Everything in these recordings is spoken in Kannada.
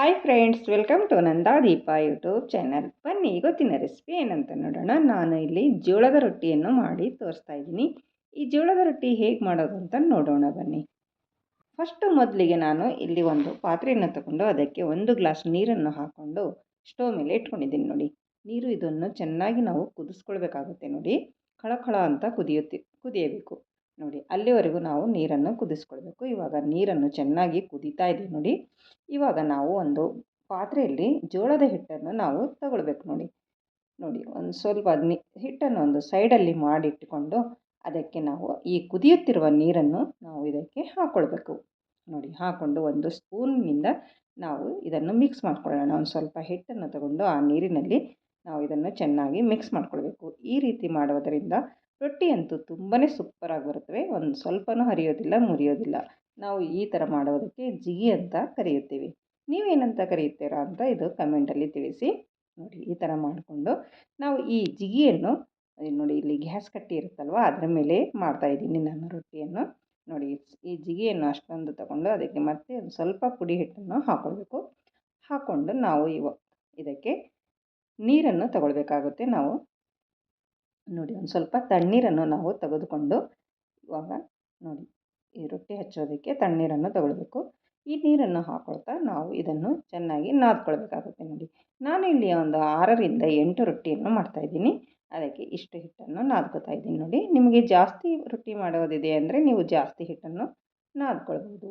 Hi friends welcome to Nanda Deepa YouTube channel ಬನ್ನಿ ಇವತ್ತಿನ ರೆಸಿಪಿ ಏನಂತ ನೋಡೋಣ. ನಾನು ಇಲ್ಲಿ ಜೋಳದ ರೊಟ್ಟಿಯನ್ನು ಮಾಡಿ ತೋರಿಸ್ತಾ ಇದ್ದೀನಿ. ಈ ಜೋಳದ ರೊಟ್ಟಿ ಹೇಗೆ ಮಾಡೋದು ಅಂತ ನೋಡೋಣ ಬನ್ನಿ. ಫಸ್ಟು ಮೊದಲಿಗೆ ನಾನು ಇಲ್ಲಿ ಒಂದು ಪಾತ್ರೆಯನ್ನು ತಗೊಂಡು ಅದಕ್ಕೆ ಒಂದು ಗ್ಲಾಸ್ ನೀರನ್ನು ಹಾಕ್ಕೊಂಡು ಸ್ಟೋವ್ ಮೇಲೆ ಇಟ್ಕೊಂಡಿದ್ದೀನಿ ನೋಡಿ. ನೀರು ಇದನ್ನು ಚೆನ್ನಾಗಿ ನಾವು ಕುದಿಸ್ಕೊಳ್ಬೇಕಾಗುತ್ತೆ ನೋಡಿ. ಖಳಖಳ ಅಂತ ಕುದಿಯುತ್ತೆ, ಕುದಿಯಬೇಕು. ನೋಡಿ, ಅಲ್ಲಿವರೆಗೂ ನಾವು ನೀರನ್ನು ಕುದಿಸ್ಕೊಳ್ಬೇಕು. ಇವಾಗ ನೀರನ್ನು ಚೆನ್ನಾಗಿ ಕುದೀತಾ ಇದೆ ನೋಡಿ. ಇವಾಗ ನಾವು ಒಂದು ಪಾತ್ರೆಯಲ್ಲಿ ಜೋಳದ ಹಿಟ್ಟನ್ನು ನಾವು ತಗೊಳ್ಬೇಕು ನೋಡಿ. ನೋಡಿ, ಒಂದು ಸ್ವಲ್ಪ ನಿ, ಹಿಟ್ಟನ್ನು ಒಂದು ಸೈಡಲ್ಲಿ ಮಾಡಿಟ್ಟುಕೊಂಡು ಅದಕ್ಕೆ ನಾವು ಈ ಕುದಿಯುತ್ತಿರುವ ನೀರನ್ನು ನಾವು ಇದಕ್ಕೆ ಹಾಕ್ಕೊಳ್ಬೇಕು ನೋಡಿ ಹಾಕ್ಕೊಂಡು ಒಂದು ಸ್ಪೂನ್ನಿಂದ ನಾವು ಇದನ್ನು ಮಿಕ್ಸ್ ಮಾಡ್ಕೊಳ್ಳೋಣ. ಒಂದು ಸ್ವಲ್ಪ ಹಿಟ್ಟನ್ನು ತಗೊಂಡು ಆ ನೀರಿನಲ್ಲಿ ನಾವು ಇದನ್ನು ಚೆನ್ನಾಗಿ ಮಿಕ್ಸ್ ಮಾಡ್ಕೊಳ್ಬೇಕು. ಈ ರೀತಿ ಮಾಡುವುದರಿಂದ ರೊಟ್ಟಿ ಅಂತೂ ತುಂಬಾ ಸೂಪರಾಗಿ ಬರುತ್ತವೆ. ಒಂದು ಸ್ವಲ್ಪನೂ ಹರಿಯೋದಿಲ್ಲ, ಮುರಿಯೋದಿಲ್ಲ. ನಾವು ಈ ಥರ ಮಾಡೋದಕ್ಕೆ ಜಿಗಿ ಅಂತ ಕರೆಯುತ್ತೇವೆ. ನೀವೇನಂತ ಕರೆಯುತ್ತೀರಾ ಅಂತ ಇದು ಕಮೆಂಟಲ್ಲಿ ತಿಳಿಸಿ. ನೋಡಿ, ಈ ಥರ ಮಾಡಿಕೊಂಡು ನಾವು ಈ ಜಿಗಿಯನ್ನು, ನೋಡಿ ಇಲ್ಲಿ ಗ್ಯಾಸ್ ಕಟ್ಟಿ ಇರುತ್ತಲ್ವ, ಅದರ ಮೇಲೆ ಮಾಡ್ತಾ ಇದ್ದೀನಿ ನಾನು ರೊಟ್ಟಿಯನ್ನು. ನೋಡಿ, ಈ ಜಿಗಿಯನ್ನು ಅಷ್ಟೊಂದು ತಗೊಂಡು ಅದಕ್ಕೆ ಮತ್ತೆ ಒಂದು ಸ್ವಲ್ಪ ಪುಡಿ ಹಿಟ್ಟನ್ನು ಹಾಕೊಳ್ಬೇಕು. ಹಾಕ್ಕೊಂಡು ನಾವು ಇವ, ಇದಕ್ಕೆ ನೀರನ್ನು ತಗೊಳ್ಬೇಕಾಗುತ್ತೆ ನಾವು. ನೋಡಿ, ಒಂದು ಸ್ವಲ್ಪ ತಣ್ಣೀರನ್ನು ನಾವು ತೆಗೆದುಕೊಂಡು ಇವಾಗ ನೋಡಿ, ಈ ರೊಟ್ಟಿ ಹಚ್ಚೋದಕ್ಕೆ ತಣ್ಣೀರನ್ನು ತಗೊಳ್ಬೇಕು. ಈ ನೀರನ್ನು ಹಾಕ್ಕೊಳ್ತಾ ನಾವು ಇದನ್ನು ಚೆನ್ನಾಗಿ ನಾದ್ಕೊಳ್ಬೇಕಾಗುತ್ತೆ ನೋಡಿ. ನಾನು ಇಲ್ಲಿ ಒಂದು ಆರರಿಂದ ಎಂಟು ರೊಟ್ಟಿಯನ್ನು ಮಾಡ್ತಾಯಿದ್ದೀನಿ ಅದಕ್ಕೆ ಇಷ್ಟು ಹಿಟ್ಟನ್ನು ನಾದ್ಕೋತಾ ಇದ್ದೀನಿ ನೋಡಿ. ನಿಮಗೆ ಜಾಸ್ತಿ ರೊಟ್ಟಿ ಮಾಡೋದಿದೆ ಅಂದರೆ ನೀವು ಜಾಸ್ತಿ ಹಿಟ್ಟನ್ನು ನಾದ್ಕೊಳ್ಬೋದು.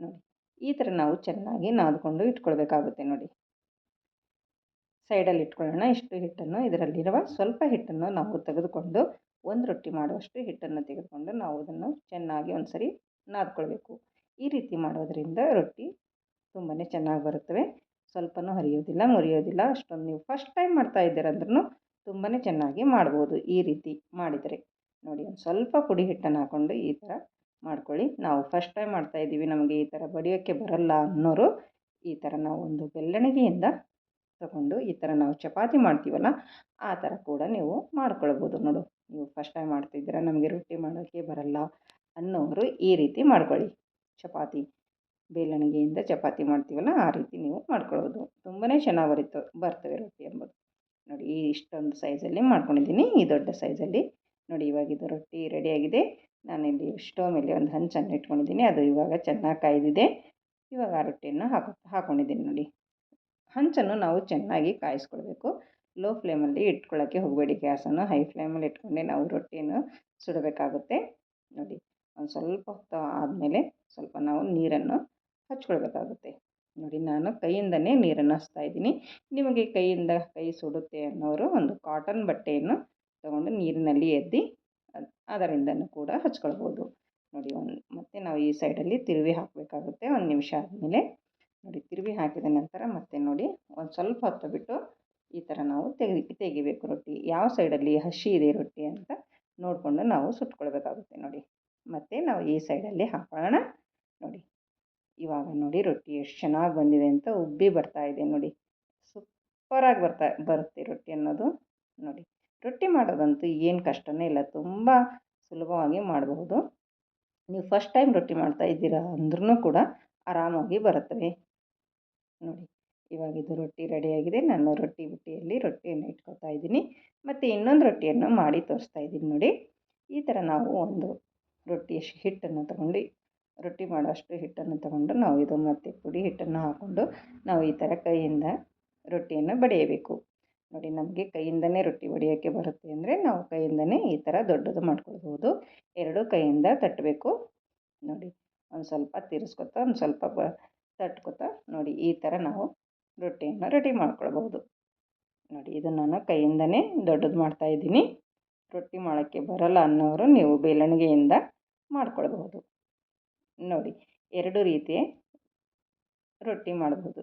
ನೋಡಿ, ಈ ಥರ ನಾವು ಚೆನ್ನಾಗಿ ನಾದ್ಕೊಂಡು ಇಟ್ಕೊಳ್ಬೇಕಾಗುತ್ತೆ ನೋಡಿ. ಸೈಡಲ್ಲಿ ಇಟ್ಕೊಳ್ಳೋಣ. ಇಷ್ಟು ಹಿಟ್ಟನ್ನು ಇದರಲ್ಲಿರುವ ಸ್ವಲ್ಪ ಹಿಟ್ಟನ್ನು ನಾವು ತೆಗೆದುಕೊಂಡು ಒಂದು ರೊಟ್ಟಿ ಮಾಡುವಷ್ಟು ಹಿಟ್ಟನ್ನು ತೆಗೆದುಕೊಂಡು ನಾವು ಅದನ್ನು ಚೆನ್ನಾಗಿ ಒಂದು ಸರಿ ನಾದ್ಕೊಳ್ಬೇಕು. ಈ ರೀತಿ ಮಾಡೋದರಿಂದ ರೊಟ್ಟಿ ತುಂಬಾ ಚೆನ್ನಾಗಿ ಬರುತ್ತವೆ. ಸ್ವಲ್ಪನೂ ಹರಿಯೋದಿಲ್ಲ, ಮುರಿಯೋದಿಲ್ಲ. ಅಷ್ಟೊಂದು ನೀವು ಫಸ್ಟ್ ಟೈಮ್ ಮಾಡ್ತಾ ಇದ್ದೀರಂದ್ರೂ ತುಂಬಾ ಚೆನ್ನಾಗಿ ಮಾಡ್ಬೋದು ಈ ರೀತಿ ಮಾಡಿದರೆ. ನೋಡಿ, ಒಂದು ಸ್ವಲ್ಪ ಪುಡಿ ಹಿಟ್ಟನ್ನು ಹಾಕ್ಕೊಂಡು ಈ ಥರ ಮಾಡ್ಕೊಳ್ಳಿ. ನಾವು ಫಸ್ಟ್ ಟೈಮ್ ಮಾಡ್ತಾ ಇದ್ದೀವಿ. ನಮಗೆ ಈ ಥರ ಬಡಿಯೋಕ್ಕೆ ಬರಲ್ಲ ಅನ್ನೋರು ಈ ಥರ ನಾವು ಒಂದು ಬೆಳ್ಳಣಿಗೆಯಿಂದ ತಗೊಂಡು ಈ ಥರ ನಾವು ಚಪಾತಿ ಮಾಡ್ತೀವಲ್ಲ, ಆ ಥರ ಕೂಡ ನೀವು ಮಾಡ್ಕೊಳ್ಬೋದು ನೋಡು. ನೀವು ಫಸ್ಟ್ ಟೈಮ್ ಮಾಡ್ತಿದ್ದೀರ, ನಮಗೆ ರೊಟ್ಟಿ ಮಾಡೋಕ್ಕೆ ಬರಲ್ಲ ಅನ್ನೋರು ಈ ರೀತಿ ಮಾಡ್ಕೊಳ್ಳಿ. ಚಪಾತಿ, ಬೇಲಣಿಗೆಯಿಂದ ಚಪಾತಿ ಮಾಡ್ತೀವಲ್ಲ, ಆ ರೀತಿ ನೀವು ಮಾಡ್ಕೊಳ್ಳೋದು ತುಂಬಾ ಚೆನ್ನಾಗಿ ಬರುತ್ತೆ ಬರ್ತವೆ ರೊಟ್ಟಿ ಎಂಬುದು. ನೋಡಿ, ಈ ಇಷ್ಟೊಂದು ಸೈಜಲ್ಲಿ ಮಾಡ್ಕೊಂಡಿದ್ದೀನಿ. ಈ ದೊಡ್ಡ ಸೈಜಲ್ಲಿ ನೋಡಿ, ಇವಾಗ ಇದು ರೊಟ್ಟಿ ರೆಡಿಯಾಗಿದೆ ನಾನಿಲ್ಲಿ ಸ್ಟವ್ ಮೇಲೆ ಒಂದು ಹಂಚನ್ನು ಇಟ್ಕೊಂಡಿದ್ದೀನಿ. ಅದು ಇವಾಗ ಚೆನ್ನಾಗಿ ಕಾಯ್ದಿದೆ. ಇವಾಗ ಆ ರೊಟ್ಟಿಯನ್ನು ಹಾಕೋ ಹಾಕ್ಕೊಂಡಿದ್ದೀನಿ ನೋಡಿ. ಹಂಚನ್ನು ನಾವು ಚೆನ್ನಾಗಿ ಕಾಯಿಸ್ಕೊಳ್ಬೇಕು. ಲೋ ಫ್ಲೇಮಲ್ಲಿ ಇಟ್ಕೊಳ್ಳೋಕ್ಕೆ ಹೋಗಬೇಡಿ. ಗ್ಯಾಸನ್ನು ಹೈ ಫ್ಲೇಮಲ್ಲಿ ಇಟ್ಕೊಂಡೆ ನಾವು ರೊಟ್ಟಿಯನ್ನು ಸುಡಬೇಕಾಗುತ್ತೆ. ನೋಡಿ, ಒಂದು ಸ್ವಲ್ಪ ಹೊತ್ತು ಆದಮೇಲೆ ಸ್ವಲ್ಪ ನಾವು ನೀರನ್ನು ಹಚ್ಕೊಳ್ಬೇಕಾಗುತ್ತೆ. ನೋಡಿ, ನಾನು ಕೈಯಿಂದನೇ ನೀರನ್ನು ಹಚ್ತಾ ಇದ್ದೀನಿ. ನಿಮಗೆ ಕೈಯಿಂದ ಕೈ ಸುಡುತ್ತೆ ಅನ್ನೋರು ಒಂದು ಕಾಟನ್ ಬಟ್ಟೆಯನ್ನು ತಗೊಂಡು ನೀರಿನಲ್ಲಿ ಎದ್ದಿ ಅದರಿಂದನೂ ಕೂಡ ಹಚ್ಕೊಳ್ಬೋದು. ನೋಡಿ, ಒಂದು ಮತ್ತು ನಾವು ಈ ಸೈಡಲ್ಲಿ ತಿರುವಿ ಹಾಕಬೇಕಾಗುತ್ತೆ. ಒಂದು ನಿಮಿಷ ಆದಮೇಲೆ ನೋಡಿ ತಿರುವಿ ಹಾಕಿದ ನಂತರ ಮತ್ತೆ ನೋಡಿ ಒಂದು ಸ್ವಲ್ಪ ಹೊತ್ತು ಬಿಟ್ಟು ಈ ಥರ ನಾವು ತೆಗಿ ತೆಗಿಬೇಕು ರೊಟ್ಟಿ. ಯಾವ ಸೈಡಲ್ಲಿ ಹಸಿ ಇದೆ ರೊಟ್ಟಿ ಅಂತ ನೋಡಿಕೊಂಡು ನಾವು ಸುಟ್ಕೊಳ್ಬೇಕಾಗುತ್ತೆ ನೋಡಿ. ಮತ್ತು ನಾವು ಈ ಸೈಡಲ್ಲಿ ಹಾಕೋಣ ನೋಡಿ. ಇವಾಗ ನೋಡಿ ರೊಟ್ಟಿ ಎಷ್ಟು ಚೆನ್ನಾಗಿ ಬಂದಿದೆ ಅಂತ ಉಬ್ಬಿ ಬರ್ತಾ ಇದೆ ನೋಡಿ. ಸೂಪರಾಗಿ ಬರ್ತಾ ಬರುತ್ತೆ ರೊಟ್ಟಿ ಅನ್ನೋದು ನೋಡಿ. ರೊಟ್ಟಿ ಮಾಡೋದಂತೂ ಏನು ಕಷ್ಟನೇ ಇಲ್ಲ, ತುಂಬ ಸುಲಭವಾಗಿ ಮಾಡಬಹುದು. ನೀವು ಫಸ್ಟ್ ಟೈಮ್ ರೊಟ್ಟಿ ಮಾಡ್ತಾ ಇದ್ದೀರಾ ಅಂದ್ರೂ ಕೂಡ ಆರಾಮಾಗಿ ಬರುತ್ತವೆ. ನೋಡಿ, ಇವಾಗ ಇದು ರೊಟ್ಟಿ ರೆಡಿಯಾಗಿದೆ. ನಾನು ರೊಟ್ಟಿ ಬುಟ್ಟಿಯಲ್ಲಿ ರೊಟ್ಟಿಯನ್ನು ಇಟ್ಕೊತಾ ಇದ್ದೀನಿ. ಮತ್ತು ಇನ್ನೊಂದು ರೊಟ್ಟಿಯನ್ನು ಮಾಡಿ ತೋರಿಸ್ತಾ ಇದ್ದೀನಿ ನೋಡಿ. ಈ ಥರ ನಾವು ಒಂದು ರೊಟ್ಟಿ ಹಿಟ್ಟನ್ನು ತಗೊಂಡು, ರೊಟ್ಟಿ ಮಾಡೋಷ್ಟು ಹಿಟ್ಟನ್ನು ತಗೊಂಡು ನಾವು ಇದು ಮತ್ತು ಪುಡಿ ಹಿಟ್ಟನ್ನು ಹಾಕ್ಕೊಂಡು ನಾವು ಈ ಥರ ಕೈಯಿಂದ ರೊಟ್ಟಿಯನ್ನು ಬಡಿಯಬೇಕು. ನೋಡಿ, ನಮಗೆ ಕೈಯಿಂದನೇ ರೊಟ್ಟಿ ಬಡಿಯೋಕ್ಕೆ ಬರುತ್ತೆ ಅಂದರೆ ನಾವು ಕೈಯಿಂದನೇ ಈ ಥರ ದೊಡ್ಡದು ಮಾಡ್ಕೊಳ್ಬೋದು. ಎರಡು ಕೈಯಿಂದ ತಟ್ಟಬೇಕು. ನೋಡಿ, ಒಂದು ಸ್ವಲ್ಪ ತಿರ್ಸ್ಕೊತಾ, ಒಂದು ಸ್ವಲ್ಪ ಬ ತಟ್ಕೊತಾ ನೋಡಿ ಈ ಥರ ನಾವು ರೊಟ್ಟಿಯನ್ನು ರೆಡಿ ಮಾಡ್ಕೊಳ್ಬೋದು ನೋಡಿ ಇದು ನಾನು ಕೈಯಿಂದನೇ ದೊಡ್ಡದು ಮಾಡ್ತಾಯಿದ್ದೀನಿ ರೊಟ್ಟಿ ಮಾಡೋಕ್ಕೆ ಬರಲ್ಲ ಅನ್ನೋರು ನೀವು ಬೇಲಣಿಗೆಯಿಂದ ಮಾಡ್ಕೊಳ್ಬಹುದು. ನೋಡಿ ಎರಡು ರೀತಿ ರೊಟ್ಟಿ ಮಾಡ್ಬೋದು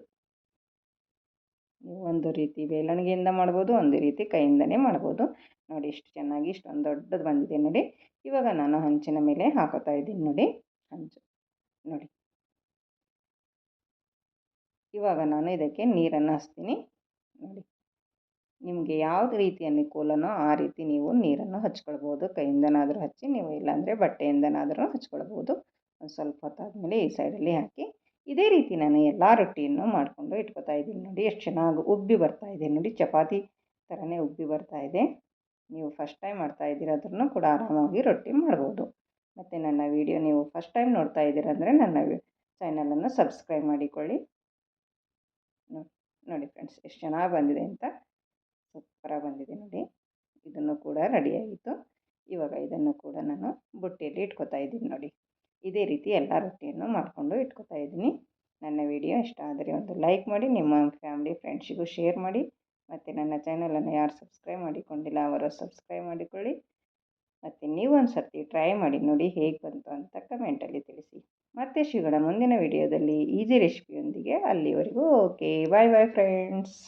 ಒಂದು ರೀತಿ ಬೇಲಣಿಗೆಯಿಂದ ಮಾಡ್ಬೋದು, ಒಂದು ರೀತಿ ಕೈಯಿಂದನೇ ಮಾಡ್ಬೋದು. ನೋಡಿ ಇಷ್ಟು ಚೆನ್ನಾಗಿ ಇಷ್ಟೊಂದು ದೊಡ್ಡದು ಬಂದಿದೆ ನೋಡಿ. ಇವಾಗ ನಾನು ಹಂಚಿನ ಮೇಲೆ ಹಾಕೋತಾ ಇದ್ದೀನಿ ನೋಡಿ. ಹಂಚು. ನೋಡಿ. ಇವಾಗ ನಾನು ಇದಕ್ಕೆ ನೀರನ್ನು ಹಚ್ತೀನಿ. ನೋಡಿ. ನಿಮಗೆ ಯಾವ ರೀತಿ ಅನುಕೂಲನೋ ಆ ರೀತಿ ನೀವು ನೀರನ್ನು ಹಚ್ಕೊಳ್ಬೋದು. ಕೈಯಿಂದನಾದರೂ ಹಚ್ಚಿ, ನೀವು ಇಲ್ಲಾಂದರೆ ಬಟ್ಟೆಯಿಂದನಾದರೂ ಹಚ್ಕೊಳ್ಬೋದು. ಒಂದು ಸ್ವಲ್ಪ ಹೊತ್ತಾದಮೇಲೆ ಈ ಸೈಡಲ್ಲಿ ಹಾಕಿ. ಇದೇ ರೀತಿ ನಾನು ಎಲ್ಲ ರೊಟ್ಟಿಯನ್ನು ಮಾಡಿಕೊಂಡು ಇಟ್ಕೊತಾ ಇದ್ದೀನಿ. ನೋಡಿ, ಎಷ್ಟು ಚೆನ್ನಾಗಿ ಉಬ್ಬಿ ಬರ್ತಾ ಇದೆ. ನೋಡಿ, ಚಪಾತಿ ಥರನೇ ಉಬ್ಬಿ ಬರ್ತಾ ಇದೆ. ನೀವು ಫಸ್ಟ್ ಟೈಮ್ ಮಾಡ್ತಾ ಇದ್ದೀರಾದ್ರೂ ಕೂಡ ಆರಾಮಾಗಿ ರೊಟ್ಟಿ ಮಾಡ್ಬೋದು. ಮತ್ತು ನನ್ನ ವಿಡಿಯೋ ನೀವು ಫಸ್ಟ್ ಟೈಮ್ ನೋಡ್ತಾ ಇದ್ದೀರಂದರೆ ನನ್ನ ಚಾನಲನ್ನು ಸಬ್ಸ್ಕ್ರೈಬ್ ಮಾಡಿಕೊಳ್ಳಿ. ನೋಡಿ ಫ್ರೆಂಡ್ಸ್, ಎಷ್ಟು ಚೆನ್ನಾಗಿ ಬಂದಿದೆ ಅಂತ ಸೂಪರಾಗಿ ಬಂದಿದೆ ನೋಡಿ. ಇದನ್ನು ಕೂಡ ರೆಡಿಯಾಗಿತ್ತು ಇವಾಗ ಇದನ್ನು ಕೂಡ ನಾನು ಬುಟ್ಟಿಯಲ್ಲಿ ಇಟ್ಕೊತಾ ಇದ್ದೀನಿ ನೋಡಿ. ಇದೇ ರೀತಿ ಎಲ್ಲ ರೊಟ್ಟಿಯನ್ನು ಮಾಡಿಕೊಂಡು ಇಟ್ಕೊತಾ ಇದ್ದೀನಿ. ನನ್ನ ವಿಡಿಯೋ ಇಷ್ಟ ಆದರೆ ಒಂದು ಲೈಕ್ ಮಾಡಿ, ನಿಮ್ಮ ಫ್ಯಾಮಿಲಿ, ಫ್ರೆಂಡ್ಸಿಗೂ ಶೇರ್ ಮಾಡಿ, ಮತ್ತು ನನ್ನ ಚಾನಲನ್ನು ಯಾರು ಸಬ್ಸ್ಕ್ರೈಬ್ ಮಾಡಿಕೊಂಡಿಲ್ಲ ಅವರು ಸಬ್ಸ್ಕ್ರೈಬ್ ಮಾಡಿಕೊಳ್ಳಿ. ಮತ್ತು ನೀವು ಒಂದು ಸರ್ತಿ ಟ್ರೈ ಮಾಡಿ ನೋಡಿ ಹೇಗೆ ಬಂತು ಅಂತ ಕಮೆಂಟಲ್ಲಿ ತಿಳಿಸಿ. ಮತ್ತೆ ಸಿಗೋಣ ಮುಂದಿನ ವಿಡಿಯೋದಲ್ಲಿ ಈಜಿ ರೆಸಿಪಿಯೊಂದಿಗೆ ಅಲ್ಲಿವರೆಗೂ ಓಕೆ ಬಾಯ್ ಬಾಯ್ ಫ್ರೆಂಡ್ಸ್